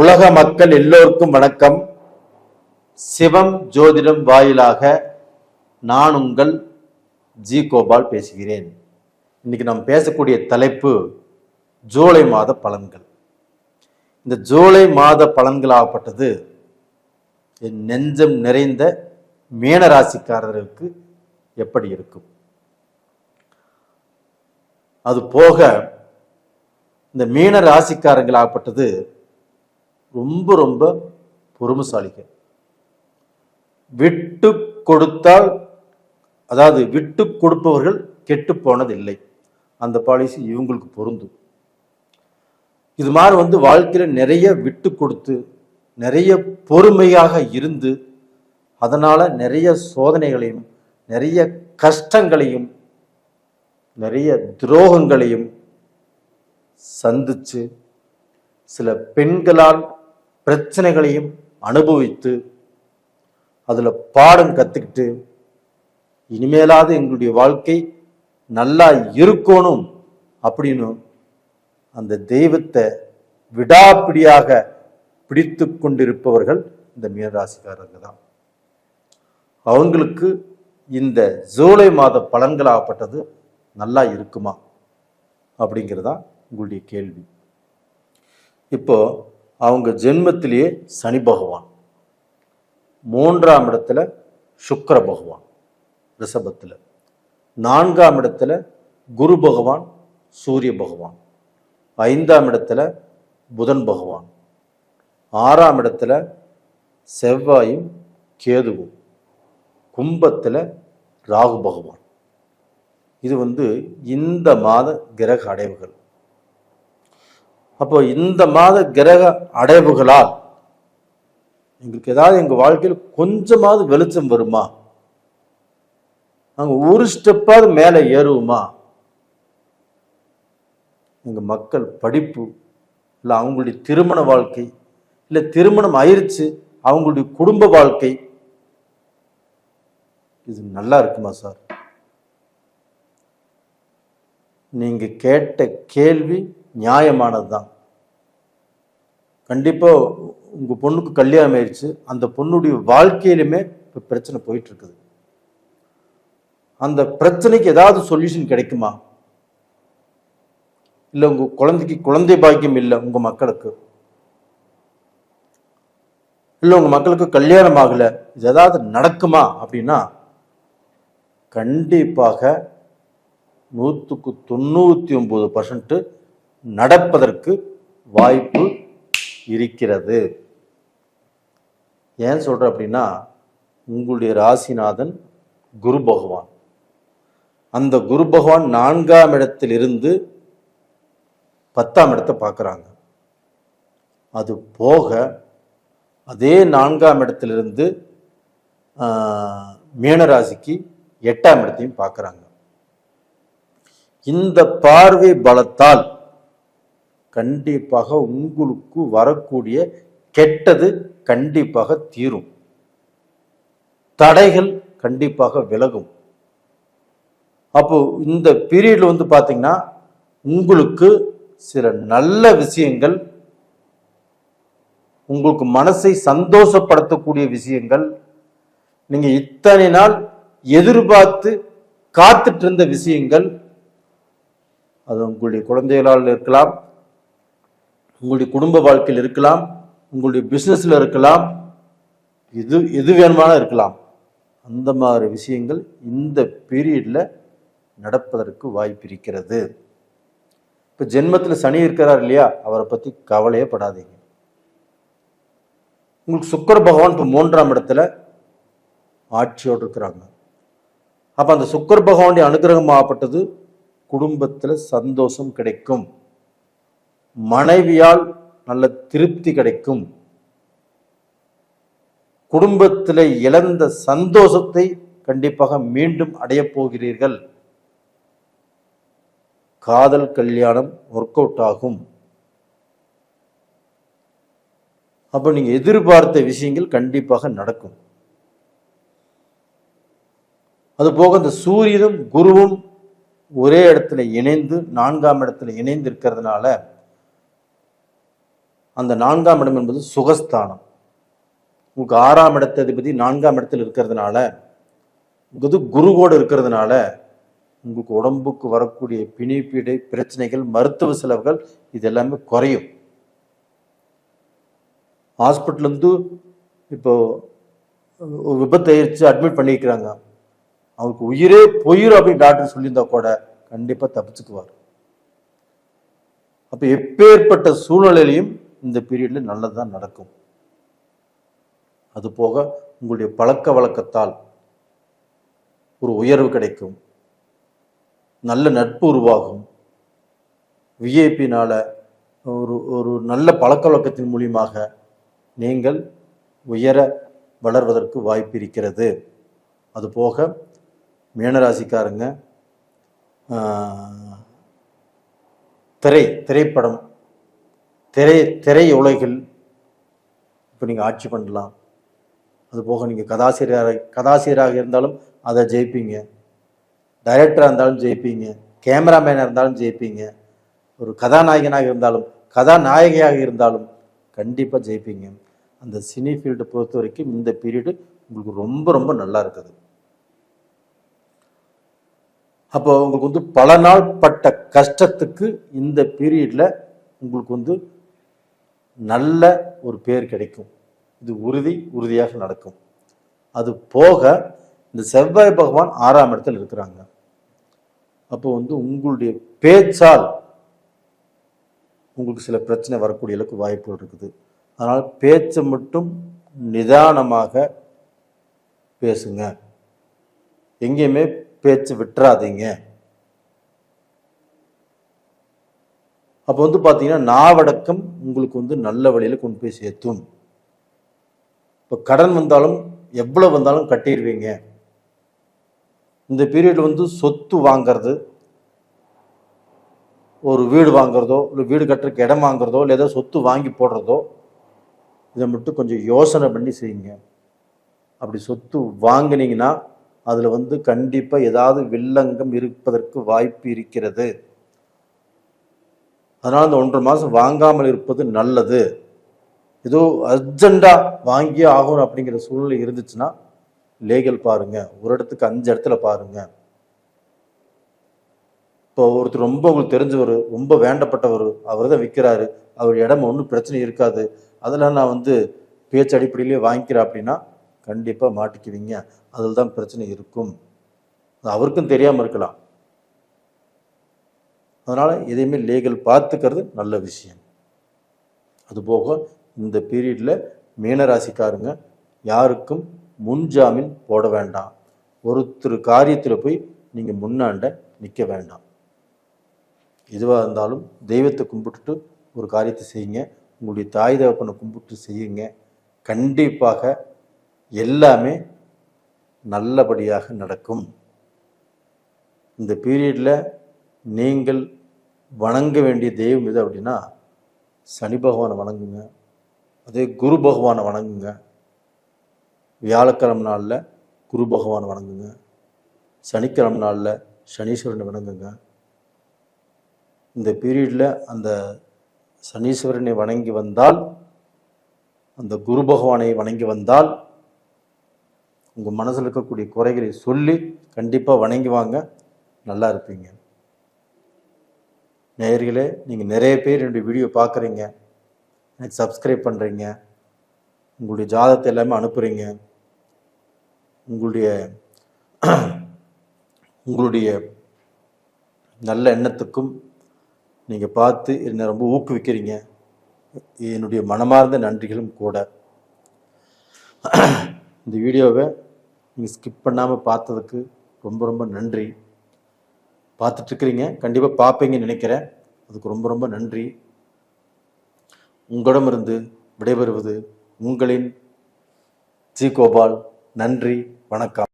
உலக மக்கள் எல்லோருக்கும் வணக்கம். சிவம் ஜோதிடம் வாயிலாக நான் உங்கள் ஜி கோபால் பேசுகிறேன். இன்னைக்கு நாம் பேசக்கூடிய தலைப்பு ஜூலை மாத பலன்கள். இந்த ஜூலை மாத பலன்களாகப்பட்டது என் நெஞ்சம் நிறைந்த மீன ராசிக்காரர்களுக்கு எப்படி இருக்கும்? அது போக இந்த மீன ராசிக்காரங்களாகப்பட்டது ரொம்ப ரொம்ப பொறுமைசாலிகள் விட்டு கொடுத்தால் அதாவது விட்டு கொடுப்பவர்கள் கெட்டு போனதில்லை. அந்த பாலிசி இவங்களுக்கு பொருந்தும். இது மாதிரி வந்து வாழ்க்கையில் நிறைய விட்டு கொடுத்து நிறைய பொறுமையாக இருந்து அதனால் நிறைய சோதனைகளையும் நிறைய கஷ்டங்களையும் நிறைய துரோகங்களையும் சந்தித்து சில பெண்களால் பிரச்சனைகளையும் அனுபவித்து அதில் பாடம் கற்றுக்கிட்டு இனிமேலாவது எங்களுடைய வாழ்க்கை நல்லா இருக்கணும் அப்படின்னு அந்த தெய்வத்தை விடாப்பிடியாக பிடித்து கொண்டிருப்பவர்கள் இந்த மீனராசிக்காரங்க தான். அவங்களுக்கு இந்த ஜூலை மாத பலன்களாகப்பட்டது நல்லா இருக்குமா அப்படிங்கிறதா உங்களுடைய கேள்வி. இப்போது அவங்க ஜென்மத்திலேயே சனி பகவான். மூன்றாம் இடத்துல சுக்கர பகவான் ரிஷபத்தில். நான்காம் இடத்துல குரு பகவான் சூரிய பகவான். ஐந்தாம் இடத்துல புதன் பகவான். ஆறாம் இடத்துல செவ்வாயும் கேதுவும். கும்பத்தில் ராகு பகவான். இது வந்து இந்த மாத கிரக அடைவுகள். அப்போ இந்த மாத கிரக அடைவுகளால் எங்களுக்கு ஏதாவது எங்கள் வாழ்க்கையில் கொஞ்சமாவது வெளிச்சம் வருமா? நாங்கள் ஒரு ஸ்டெப்பாவது மேலே ஏறுவோமா? எங்கள் மக்கள் படிப்பு இல்லை அவங்களுடைய திருமண வாழ்க்கை இல்லை திருமணம் ஆயிருச்சு அவங்களுடைய குடும்ப வாழ்க்கை இது நல்லா இருக்குமா சார்? நீங்க கேட்ட கேள்வி நியாயமானது தான் கண்டிப்பாக உங்கள் பொண்ணுக்கு கல்யாணம் ஆயிடுச்சு அந்த பொண்ணுடைய வாழ்க்கையிலுமே இப்போ பிரச்சனை போயிட்டு இருக்குது அந்த பிரச்சனைக்கு ஏதாவது சொல்யூஷன் கிடைக்குமா? இல்லை உங்கள் குழந்தைக்கு குழந்தை பாக்கியம் இல்லை உங்கள் மக்களுக்கு? இல்லை உங்கள் மக்களுக்கு கல்யாணம் ஆகலை இது ஏதாவது நடக்குமா அப்படின்னா கண்டிப்பாக நூற்றுக்கு தொண்ணூற்றி ஒம்பது பர்சன்ட்டு நடப்பதற்கு வாய்ப்பு இருக்கிறது. ஏன் சொல்கிறேன் அப்படின்னா உங்களுடைய ராசிநாதன் குரு பகவான். அந்த குரு பகவான் நான்காம் இடத்திலிருந்து பத்தாம் இடத்தை பார்க்குறாங்க. அது போக அதே நான்காம் இடத்திலிருந்து மீனராசிக்கு எட்டாம் இடத்தையும் பார்க்குறாங்க. இந்த பார்வை பலத்தால் கண்டிப்பாக உங்களுக்கு வரக்கூடிய கெட்டது கண்டிப்பாக தீரும். தடைகள் கண்டிப்பாக விலகும். அப்போ இந்த பீரியட்ல வந்து பார்த்தீங்கன்னா உங்களுக்கு சில நல்ல விஷயங்கள் உங்களுக்கு மனசை சந்தோஷப்படுத்தக்கூடிய விஷயங்கள் நீங்க இத்தனை நாள் எதிர்பார்த்து காத்துட்டு இருந்த விஷயங்கள் அது உங்களுடைய குழந்தைகளால் இருக்கலாம் உங்களுடைய குடும்ப வாழ்க்கையில் இருக்கலாம் உங்களுடைய பிஸ்னஸில் இருக்கலாம் எது எது வேணுமானாலும் இருக்கலாம். அந்த மாதிரி விஷயங்கள் இந்த பீரியடில் நடப்பதற்கு வாய்ப்பு இருக்கிறது. இப்போ ஜென்மத்தில் சனி இருக்கிறார் இல்லையா? அவரை பற்றி கவலையே படாதீங்க. உங்களுக்கு சுக்கர பகவான் இப்போ மூன்றாம் இடத்துல ஆட்சியோடு இருக்கிறாங்க. அப்போ அந்த சுக்கர பகவானுடைய அனுகிரகமாகப்பட்டது குடும்பத்தில் சந்தோஷம் கிடைக்கும். மனைவியால் நல்ல திருப்தி கிடைக்கும். குடும்பத்தில் இழந்த சந்தோஷத்தை கண்டிப்பாக மீண்டும் அடையப் போகிறீர்கள். காதல் கல்யாணம் ஒர்க் அவுட் ஆகும். அப்போ நீங்க எதிர்பார்த்த விஷயங்கள் கண்டிப்பாக நடக்கும். அது போக இந்த சூரியனும் குருவும் ஒரே இடத்துல இணைந்து நான்காம் இடத்துல இணைந்து இருக்கிறதுனால அந்த நான்காம் இடம் என்பது சுகஸ்தானம். உங்களுக்கு ஆறாம் இடத்ததிபதி நான்காம் இடத்தில் இருக்கிறதுனால இது குருகோடு இருக்கிறதுனால உங்களுக்கு உடம்புக்கு வரக்கூடிய பிணைப்பீடை பிரச்சனைகள் மருத்துவ செலவுகள் இது எல்லாமே குறையும். ஹாஸ்பிட்டல்லேருந்து இப்போ ஒரு விபத்து ஆயிடுச்சு அட்மிட் பண்ணிக்கிறாங்க அவருக்கு உயிரே போயிரும் அப்படின்னு டாக்டர் சொல்லியிருந்தா கூட கண்டிப்பாக தப்பிச்சுக்குவார். அப்போ எப்பேற்பட்ட சூழ்நிலையிலையும் இந்த பீரியடில் நல்லதுதான் நடக்கும். அதுபோக உங்களுடைய பழக்க வழக்கத்தால் ஒரு உயர்வு கிடைக்கும். நல்ல நட்பு உருவாகும். விஐபினால் ஒரு ஒரு நல்ல பழக்க வழக்கத்தின் மூலியமாக நீங்கள் உயர வளர்வதற்கு வாய்ப்பு இருக்கிறது. அதுபோக மீனராசிக்காரங்க திரை திரைப்படம் திரை திரை உலகில் இப்போ நீங்கள் ஆட்சி பண்ணலாம். அதுபோக நீங்கள் கதாசிரியராக கதாசிரியராக இருந்தாலும் அதை ஜெயிப்பீங்க. டைரக்டராக இருந்தாலும் ஜெயிப்பீங்க. கேமராமேனாக இருந்தாலும் ஜெயிப்பீங்க. ஒரு கதாநாயகனாக இருந்தாலும் கதாநாயகியாக இருந்தாலும் கண்டிப்பாக ஜெயிப்பீங்க. அந்த சினி ஃபீல்டை பொறுத்த வரைக்கும் இந்த பீரியடு உங்களுக்கு ரொம்ப ரொம்ப நல்லா இருக்குது. அப்போ உங்களுக்கு வந்து பல நாள் பட்ட கஷ்டத்துக்கு இந்த பீரியடில் உங்களுக்கு வந்து நல்ல ஒரு பேர் கிடைக்கும். இது உறுதி உறுதியாக நடக்கும். அது போக இந்த செவ்வாய் பகவான் ஆறாம் இடத்தில் இருக்கிறாங்க. அப்போ வந்து உங்களுடைய பேச்சால் உங்களுக்கு சில பிரச்சனை வரக்கூடிய அளவுக்கு வாய்ப்புகள் இருக்குது. அதனால் பேச்சை மட்டும் நிதானமாக பேசுங்க. எங்கேயுமே பேச்சு விட்டுறாதீங்க. அப்போ வந்து பார்த்தீங்கன்னா நாவடக்கம் உங்களுக்கு வந்து நல்ல வழியில் கொண்டு போய் சேர்த்தும். இப்போ கடன் வந்தாலும் எவ்வளோ வந்தாலும் கட்டிடுவீங்க. இந்த பீரியடில் வந்து சொத்து வாங்கிறது ஒரு வீடு வாங்குறதோ இல்லை வீடு கட்டுறதுக்கு இடம் வாங்குறதோ இல்லை ஏதோ சொத்து வாங்கி போடுறதோ இதை மட்டும் கொஞ்சம் யோசனை பண்ணி செய்யுங்க. அப்படி சொத்து வாங்கினீங்கன்னா அதில் வந்து கண்டிப்பாக ஏதாவது வில்லங்கம் இருப்பதற்கு வாய்ப்பு இருக்கிறது. அதனால் அந்த ஒன்றரை மாதம் வாங்காமல் இருப்பது நல்லது. ஏதோ அர்ஜெண்டாக வாங்கியே ஆகணும் அப்படிங்கிற சூழ்நிலை இருந்துச்சுன்னா லேகல் பாருங்க. ஒரு இடத்துக்கு அஞ்சு இடத்துல பாருங்க. இப்போ ஒருத்தர் ரொம்ப உங்களுக்கு தெரிஞ்சவர் ரொம்ப வேண்டப்பட்டவர் அவர் தான் விற்கிறாரு அவர் இடம் ஒன்றும் பிரச்சனை இருக்காது. அதெல்லாம் நான் வந்து பேச்சு அடிப்படையிலேயே வாங்கிக்கிறேன் அப்படின்னா கண்டிப்பாக மாட்டிக்குவீங்க. அதில் தான் பிரச்சனை இருக்கும். அவருக்கும் தெரியாமல் இருக்கலாம். அதனால் எதையுமே லீகல் பார்த்துக்கிறது நல்ல விஷயம். அதுபோக இந்த பீரியடில் மீனராசிக்காரங்க யாருக்கும் முன்ஜாமீன் போட வேண்டாம். ஒருத்தர் காரியத்தில் போய் நீங்கள் முன்னாண்ட நிற்க வேண்டாம். எதுவாக இருந்தாலும் தெய்வத்தை கும்பிட்டுட்டு ஒரு காரியத்தை செய்யுங்க. உங்களுடைய தாய் தகப்பனை கும்பிட்டு செய்யுங்க. கண்டிப்பாக எல்லாமே நல்லபடியாக நடக்கும். இந்த பீரியடில் நீங்கள் வணங்க வேண்டிய தெய்வம் எது அப்படின்னா சனி பகவானை வணங்குங்க. அதே குரு பகவானை வணங்குங்க. வியாழக்கிழமை நாளில் குரு பகவானை வணங்குங்க. சனிக்கிழமை நாளில் சனீஸ்வரனை வணங்குங்க. இந்த பீரியடில் அந்த சனீஸ்வரனை வணங்கி வந்தால் அந்த குரு பகவானை வணங்கி வந்தால் உங்கள் மனசில் இருக்கக்கூடிய குறைகளை சொல்லி கண்டிப்பாக வணங்கி வாங்க. நல்லா இருப்பீங்க. நேயர்களே நீங்கள் நிறைய பேர் என்னுடைய வீடியோ பார்க்குறீங்க. எனக்கு சப்ஸ்கிரைப் பண்ணுறீங்க உங்களுடைய ஜாதகத்தை எல்லாமே அனுப்புகிறீங்க உங்களுடைய உங்களுடைய நல்ல எண்ணத்துக்கும் நீங்கள் பார்த்து என்னை ரொம்ப ஊக்குவிக்கிறீங்க. என்னுடைய மனமார்ந்த நன்றிகளும் கூட. இந்த வீடியோவை நீங்கள் ஸ்கிப் பண்ணாமல் பார்த்ததுக்கு ரொம்ப ரொம்ப நன்றி. பார்த்துட்ருக்கிறீங்க. கண்டிப்பாக பார்ப்பீங்கன்னு நினைக்கிறேன். அதுக்கு ரொம்ப ரொம்ப நன்றி. உங்களிடமிருந்து விடைபெறுவது உங்களின் ஜி கோபால். நன்றி வணக்கம்.